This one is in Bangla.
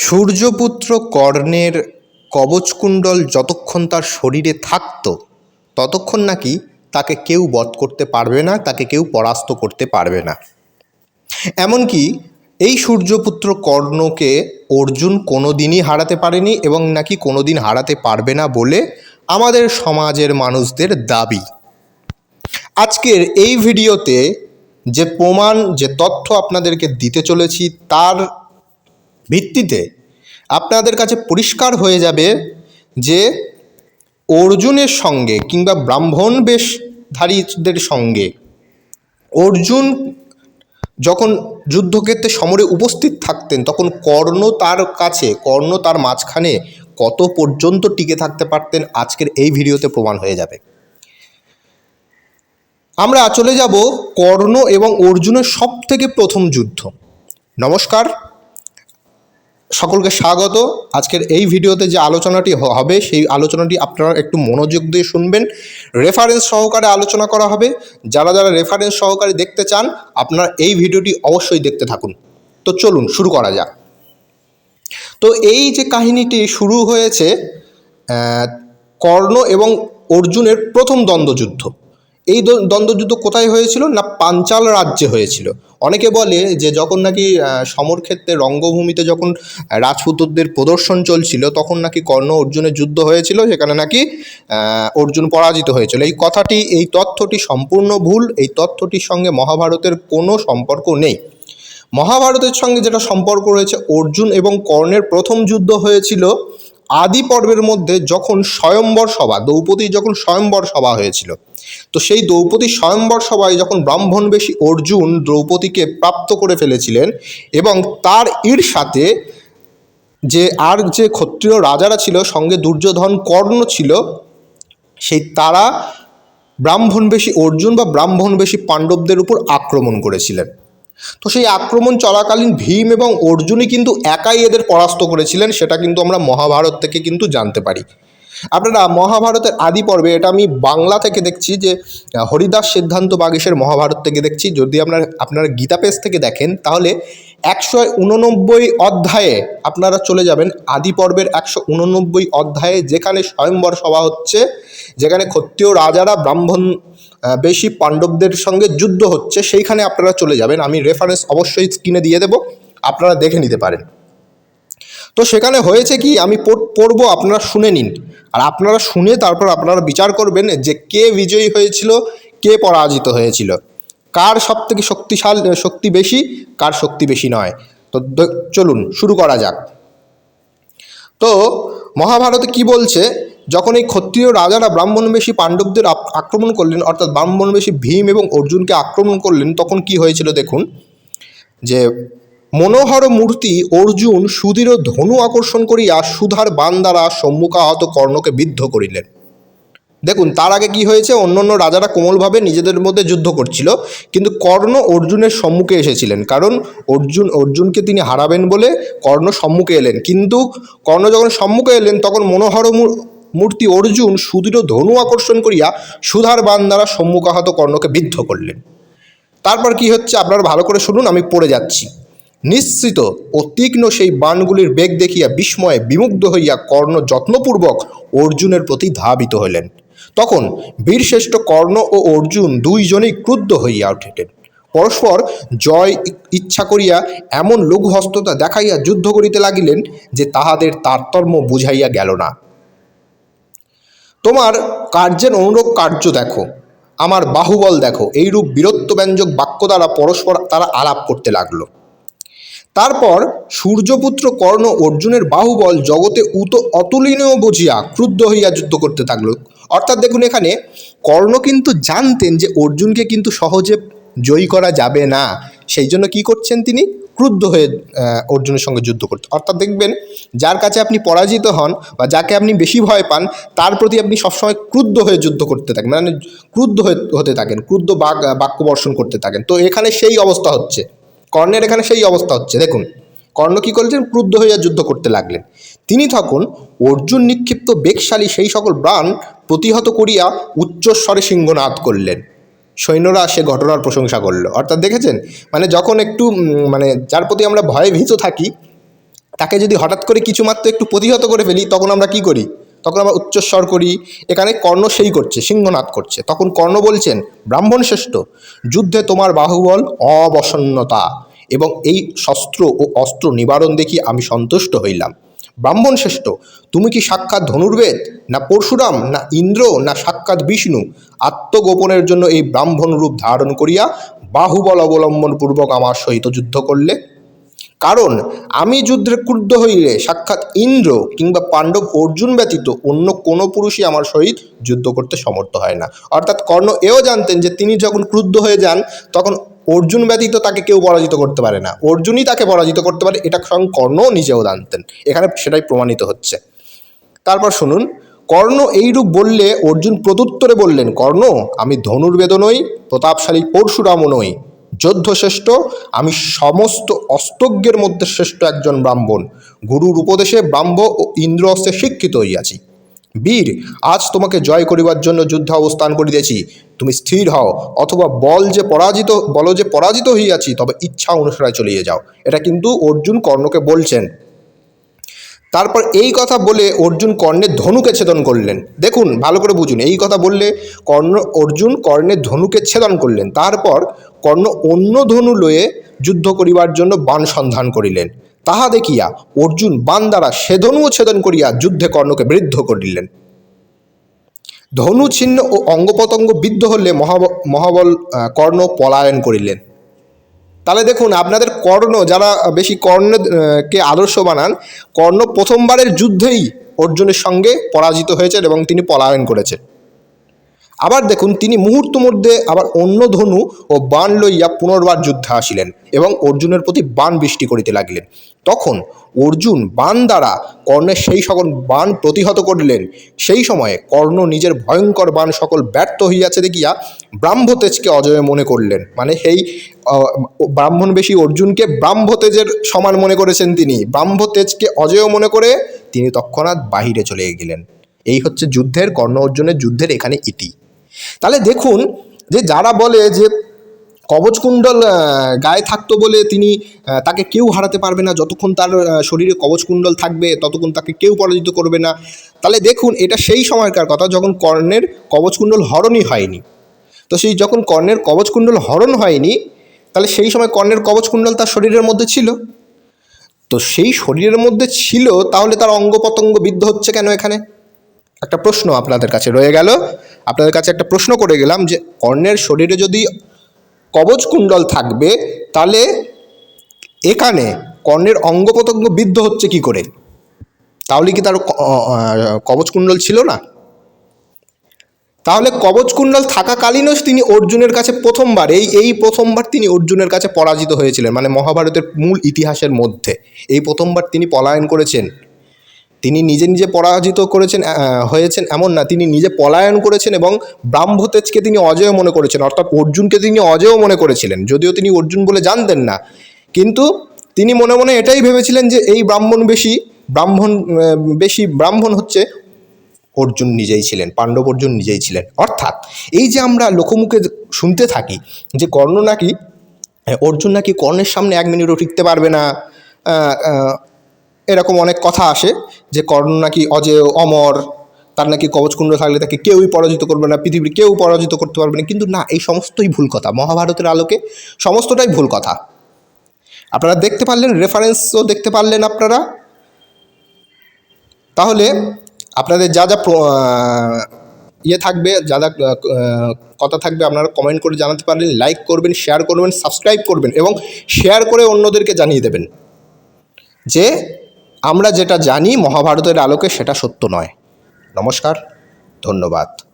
সূর্যপুত্র কর্ণের কবচকুণ্ডল যতক্ষণ তার শরীরে থাকত, ততক্ষণ নাকি তাকে কেউ বধ করতে পারবে না, তাকে কেউ পরাস্ত করতে পারবে না। এমনকি এই সূর্যপুত্র কর্ণকে অর্জুন কোনো দিনই হারাতে পারেনি এবং নাকি কোনো দিন হারাতে পারবে না বলে আমাদের সমাজের মানুষদের দাবি। আজকের এই ভিডিওতে যে প্রমাণ, যে তথ্য আপনাদেরকে দিতে চলেছি, তার ভিত্তিতে আপনাদের কাছে পরিষ্কার হয়ে যাবে যে অর্জুনের সঙ্গে কিংবা ব্রাহ্মণ বেশধারীদের সঙ্গে অর্জুন যখন যুদ্ধক্ষেত্রে সমরে উপস্থিত থাকতেন, তখন কর্ণ তার কাছে, কর্ণ তার মাঝখানে কত পর্যন্ত টিকে থাকতে পারতেন আজকের এই ভিডিওতে প্রমাণ হয়ে যাবে। আমরা চলে যাব কর্ণ এবং অর্জুনের সব থেকে প্রথম যুদ্ধ। নমস্কার। সকলকে স্বাগত। আজকের এই ভিডিওতে যে আলোচনাটি হবে, সেই আলোচনাটি আপনারা একটু মনোযোগ দিয়ে শুনবেন। রেফারেন্স সহকারে আলোচনা করা হবে। যারা যারা রেফারেন্স সহকারে দেখতে চান, আপনারা এই ভিডিওটি অবশ্যই দেখতে থাকুন। তো চলুন, শুরু করা যাক। তো এই যে কাহিনীটি শুরু হয়েছে কর্ণ এবং অর্জুনের প্রথম দ্বন্দ্বযুদ্ধ। এই দ্বন্দ্বযুদ্ধ কোথায় হয়েছিল? না পাঞ্চাল রাজ্যে হয়েছিল। অনেকে বলে যে যখন নাকি সমরক্ষেত্রে রঙ্গভূমিতে যখন রাজপুতদের প্রদর্শন চলছিল, তখন নাকি কর্ণ অর্জুনের যুদ্ধ হয়েছিল, সেখানে নাকি অর্জুন পরাজিত হয়েছিল। এই কথাটি, এই তথ্যটি সম্পূর্ণ ভুল। এই তথ্যটির সঙ্গে মহাভারতের কোনো সম্পর্ক নেই। মহাভারতের সঙ্গে যেটা সম্পর্ক রয়েছে, অর্জুন এবং কর্ণের প্রথম যুদ্ধ হয়েছিল আদি পর্বের মধ্যে যখন স্বয়ম্বর সভা দ্রৌপদীর যখন স্বয়ম্বর সভা হয়েছিল, তো সেই দ্রৌপদী স্বয়ম্বর সভায় যখন ব্রাহ্মণবেশী অর্জুন দ্রৌপদীকে প্রাপ্ত করে ফেলেছিলেন এবং তার ঈর্ষাতে যে আর যে ক্ষত্রিয় রাজারা ছিল, সঙ্গে দুর্যোধন কর্ণ ছিল, সেই তারা ব্রাহ্মণবেশী অর্জুন বা ব্রাহ্মণবেশী পাণ্ডবদের উপর আক্রমণ করেছিলেন। তো সেই আক্রমণ চলাকালীন ভীম এবং অর্জুনই কিন্তু একাই এদের পরাস্ত করেছিলেন, সেটা কিন্তু আমরা মহাভারত থেকে কিন্তু জানতে পারি। আপনারা মহাভারতের আদি পর্বে, এটা আমি বাংলা থেকে দেখছি যে, হরিদাস সিদ্ধান্ত বাগেশের মহাভারত থেকে দেখছি। যদি আপনার, আপনারা গীতা পেজ থেকে দেখেন, তাহলে একশো উননব্বই অধ্যায়ে আপনারা চলে যাবেন। আদি পর্বের একশো উননব্বই অধ্যায়ে, যেখানে স্বয়ম্বর সভা হচ্ছে, যেখানে ক্ষত্রিয় রাজারা ব্রাহ্মণ বেশি পাণ্ডবদের সঙ্গে যুদ্ধ হচ্ছে, সেইখানে আপনারা চলে যাবেন। আমি রেফারেন্স অবশ্যই স্ক্রিনে দিয়ে দেবো, আপনারা দেখে নিতে পারেন। তো সেখানে হয়েছে কি, আমি পড়- পড়ব, আপনারা শুনে নিন। আর আপনারা শুনে তারপর আপনারা বিচার করবেন যে কে বিজয়ী হয়েছিল, কে পরাজিত হয়েছিল। কার সব থেকে শক্তিশাল, শক্তি বেশি, কার শক্তি বেশি নয়। তো চলুন, শুরু করা যাক। তো মহাভারতে কি বলছে, যখন এই ক্ষত্রিয় রাজারা ব্রাহ্মণবেশী পাণ্ডবদের আক্রমণ করলেন, অর্থাৎ ব্রাহ্মণবেশী ভীম এবং অর্জুনকে আক্রমণ করলেন, তখন কি হয়েছিল দেখুন, যে মনোহর মূর্তি অর্জুন সুদৃঢ় ধনু আকর্ষণ করিয়া সুধার বান দ্বারা সম্মুখাহত কর্ণকে বিদ্ধ করিলেন। দেখুন, তার আগে কি হয়েছে? অন্য অন্য রাজারা কোমলভাবে নিজেদের মধ্যে যুদ্ধ করছিল, কিন্তু কর্ণ অর্জুনের সম্মুখে এসেছিলেন। কারণ অর্জুন, অর্জুনকে তিনি হারাবেন বলে কর্ণ সম্মুখে এলেন। কিন্তু কর্ণ যখন সম্মুখে এলেন, তখন মনোহর মূর্তি অর্জুন সুদৃঢ় ধনু আকর্ষণ করিয়া সুধার বান দ্বারা সম্মুখাহত কর্ণকে বিদ্ধ করলেন। তারপর কি হচ্ছে? আপনারা ভালো করে শুনুন, আমি পড়ে যাচ্ছি। নিশ্চিত ও তীক্ষ্ণ সেই বাণগুলির বেগ দেখিয়া বিস্ময়ে বিমুগ্ধ হইয়া কর্ণ যত্নপূর্বক অর্জুনের প্রতি ধাবিত হইলেন। তখন বীরশ্রেষ্ঠ কর্ণ ও অর্জুন দুইজনেই ক্রুদ্ধ হইয়া উঠিলেন। পরস্পর জয় ইচ্ছা করিয়া এমন লঘুহস্ততা দেখাইয়া যুদ্ধ করিতে লাগিলেন যে তাহাদের তারতম্য বুঝাইয়া গেল না। তোমার কার্যের অনুরূপ কার্য দেখো, আমার বাহুবল দেখো, এইরূপ বীরত্বব্যঞ্জক বাক্য দ্বারা পরস্পর তারা আলাপ করতে লাগল। তারপর সূর্যপুত্র কর্ণ অর্জুনের বাহুবল জগতে উত অতুলনীয় বুঝিয়া ক্রুদ্ধ হইয়া যুদ্ধ করতে থাকল। অর্থাৎ দেখুন এখানে, কর্ণ কিন্তু জানতেন যে অর্জুনকে কিন্তু সহজে জয়ী করা যাবে না। সেই জন্য কী করছেন তিনি? ক্রুদ্ধ হয়ে অর্জুনের সঙ্গে যুদ্ধ করতে। অর্থাৎ দেখবেন, যার কাছে আপনি পরাজিত হন বা যাকে আপনি বেশি ভয় পান, তার প্রতি আপনি সবসময় ক্রুদ্ধ হয়ে যুদ্ধ করতে থাকেন। মানে ক্রুদ্ধ হতে থাকেন, ক্রুদ্ধ বাক, বাক্য বর্ষণ করতে থাকেন। তো এখানে সেই অবস্থা হচ্ছে। কর্ণের এখানে সেই অবস্থা হচ্ছে। দেখুন, কর্ণ কী করলেন ক্রুদ্ধ হইয়া যুদ্ধ করতে লাগলেন। তিনি তখন অর্জুন নিক্ষিপ্ত বেগশালী সেই সকল প্রাণ প্রতিহত করিয়া উচ্চস্বরে সিংহনাদ করলেন। সৈন্যরা সে ঘটনার প্রশংসা করল। অর্থাৎ দেখেছেন? মানে যখন একটু মানে যার প্রতি আমরা ভয়ে ভীত থাকি, তাকে যদি হঠাৎ করে কিছু মাত্র একটু প্রতিহত করে ফেলি, তখন আমরা কি করি? তখন আমরা উচ্চস্বর করি। এখানে কর্ণ সেই করছে সিংহনাদ করছে। তখন কর্ণ বলছেন, ব্রাহ্মণ শ্রেষ্ঠ, যুদ্ধে তোমার বাহুবল অবসন্নতা এবং এই শস্ত্র ও অস্ত্র নিবারণ দেখি আমি সন্তুষ্ট হইলাম। ব্রাহ্মণ শ্রেষ্ঠ, তুমি কি সাক্ষাৎ ধনুর্বেদ, না পরশুরাম, না ইন্দ্র, না সাক্ষাৎ বিষ্ণু? আত্মগোপনের জন্য এই ব্রাহ্মণ রূপ ধারণ করিয়া বাহুবল অবলম্বন পূর্বক আমার সহিত যুদ্ধ করলে কারণ আমি যুদ্ধে ক্রুদ্ধ হইলে সাক্ষাৎ ইন্দ্র কিংবা পাণ্ডব অর্জুন ব্যতীত অন্য কোনো পুরুষই আমার সহিত যুদ্ধ করতে সমর্থ হয় না। অর্থাৎ কর্ণ এও জানতেন যে তিনি যখন ক্রুদ্ধ হয়ে যান, তখন অর্জুন ব্যতীত তাকে কেউ পরাজিত করতে পারে না। অর্জুনই তাকে পরাজিত করতে পারে, এটা স্বয়ং কর্ণও নিজেও জানতেন। এখানে সেটাই প্রমাণিত হচ্ছে। তারপর শুনুন, কর্ণ এইরূপ বললে অর্জুন প্রত্যুত্তরে বললেন, কর্ণ, আমি ধনুর্বেদ নই প্রতাপশালী পরশুরামও নই। যুদ্ধশ্রেষ্ঠ, আমি সমস্ত অস্তজ্ঞের মধ্যে শ্রেষ্ঠ একজন ব্রাহ্মণ। গুরুর উপদেশে ব্রাহ্ম ও ইন্দ্র অস্ত্রে শিক্ষিত হইয়াছি। বীর, আজ তোমাকে জয় করিবার জন্য যুদ্ধে অবস্থান করিতেছি। তুমি স্থির হও, অথবা বল যে পরাজিত, বল যে পরাজিত হইয়াছি, তবে ইচ্ছা অনুসারে চলিয়ে যাও। এটা কিন্তু অর্জুন কর্ণকে বলছেন। তারপর এই কথা বলে অর্জুন কর্ণের ধনুকে ছেদন করলেন। দেখুন, ভালো করে বুঝুন, এই কথা বললে কর্ণ, অর্জুন কর্ণের ধনুকে ছেদন করলেন। তারপর কর্ণ অন্য ধনু লয়ে যুদ্ধ করিবার জন্য বাণ সন্ধান করিলেন। তাহা দেখিয়া অর্জুন বাণ দ্বারা সে ধনুও ছেদন করিয়া যুদ্ধে কর্ণকে বৃদ্ধ করিলেন। ধনু ছিন্ন ও অঙ্গপতঙ্গ বিদ্ধ হলে মহাব, মহাবল কর্ণ পলায়ন করিলেন। তাহলে দেখুন, আপনাদের কর্ণ যারা বেশি কর্ণকে আদর্শ বানান, কর্ণ প্রথমবারের যুদ্ধেই অর্জুনের সঙ্গে পরাজিত হয়েছেন এবং তিনি পলায়ন করেছেন। আবার দেখুন, তিনি মুহূর্ত মধ্যে আবার অন্য ধনু ও বাণ লইয়া পুনর্বার যুদ্ধে আসিলেন এবং অর্জুনের প্রতি বাণ বৃষ্টি করিতে লাগিলেন। তখন অর্জুন বাণ দ্বারা কর্ণের সেই সকল বাণ প্রতিহত করিলেন। সেই সময়ে কর্ণ নিজের ভয়ঙ্কর বাণ সকল ব্যর্থ হইয়াছে দেখিয়া ব্রাহ্মতেজকে অজয় মনে করলেন। মানে সেই ব্রাহ্মণবেশী অর্জুনকে ব্রাহ্মতেজের সমান মনে করেছেন তিনি। ব্রাহ্মতেজকে অজয় মনে করে তিনি তৎক্ষণাৎ বাহিরে চলে গেলেন। এই হচ্ছে যুদ্ধের, কর্ণ অর্জুনের যুদ্ধের এখানে ইতি। তাহলে দেখুন যে যারা বলে যে কবচকুণ্ডল গায়ে থাকতো বলে তিনি তাকে কেউ হারাতে পারবে না, যতক্ষণ তার শরীরে কবচকুণ্ডল থাকবে, ততক্ষণ তাকে কেউ পরাজিত করবে না। তাহলে দেখুন, এটা সেই সময়কার কথা যখন কর্ণের কবচকুণ্ডল হরণই হয়নি। তো সেই যখন কর্ণের কবচকুণ্ডল হরণ হয়নি, তাহলে সেই সময় কর্ণের কবচকুণ্ডল তার শরীরের মধ্যে ছিল। তো সেই শরীরের মধ্যে ছিল, তাহলে তার অঙ্গ প্রত্যঙ্গ বিদ্ধ হচ্ছে কেন এখানে? একটা প্রশ্ন আপনাদের কাছে রয়ে গেল। আপনাদের কাছে একটা প্রশ্ন করে গেলাম যে, কর্ণের শরীরে যদি কবচ কুণ্ডল থাকবে, তাহলে এখানে কর্ণের অঙ্গ প্রত্যঙ্গ বিদ্ধ হচ্ছে কি করে? তাহলে কি তার কবচ কুণ্ডল ছিল না? তাহলে কবচ কুণ্ডল থাকাকালীনও তিনি অর্জুনের কাছে প্রথমবার, এই এই প্রথমবার তিনি অর্জুনের কাছে পরাজিত হয়েছিলেন মানে মহাভারতের মূল ইতিহাসের মধ্যে। এই প্রথমবার তিনি পলায়ন করেছেন। তিনি নিজে নিজে পরাজিত করেছেন হয়েছেন এমন না। তিনি নিজে পলায়ন করেছেন এবং ব্রাহ্মতেজকে তিনি অজয় মনে করেছেন। অর্থাৎ অর্জুনকে তিনি অজয় মনে করেছিলেন। যদিও তিনি অর্জুন বলে জানতেন না। কিন্তু তিনি মনে মনে এটাই ভেবেছিলেন যে এই ব্রাহ্মণ বেশি ব্রাহ্মণ বেশি ব্রাহ্মণ হচ্ছে অর্জুন নিজেই ছিলেন, পাণ্ডব অর্জুন নিজেই ছিলেন। অর্থাৎ এই যে আমরা লোকমুখে শুনতে থাকি যে কর্ণ নাকি, অর্জুন নাকি কর্ণের সামনে এক মিনিটও টিকতে পারবে না এরকম অনেক কথা আসে যে কর্ণ নাকি অজেয়, অমর, তার নাকি কবচকুণ্ড থাকলে তাকে কেউই পরাজিত করবে না, পৃথিবীর কেউ পরাজিত করতে পারবে না। কিন্তু না, এই সমস্তই ভুল কথা। মহাভারতের আলোকে সমস্তটাই ভুল কথা। আপনারা দেখতে পারলেন রেফারেন্সও দেখতে পারলেন আপনারা। তাহলে আপনাদের যা যা ইয়ে থাকবে, যা যা কথা থাকবে, আপনারা কমেন্ট করে জানাতে পারলেন লাইক করবেন শেয়ার করবেন সাবস্ক্রাইব করবেন এবং শেয়ার করে অন্যদেরকে জানিয়ে দেবেন যে আমরা যেটা জানি মহাভারতের আলোকে সেটা সত্য নয়। নমস্কার ধন্যবাদ।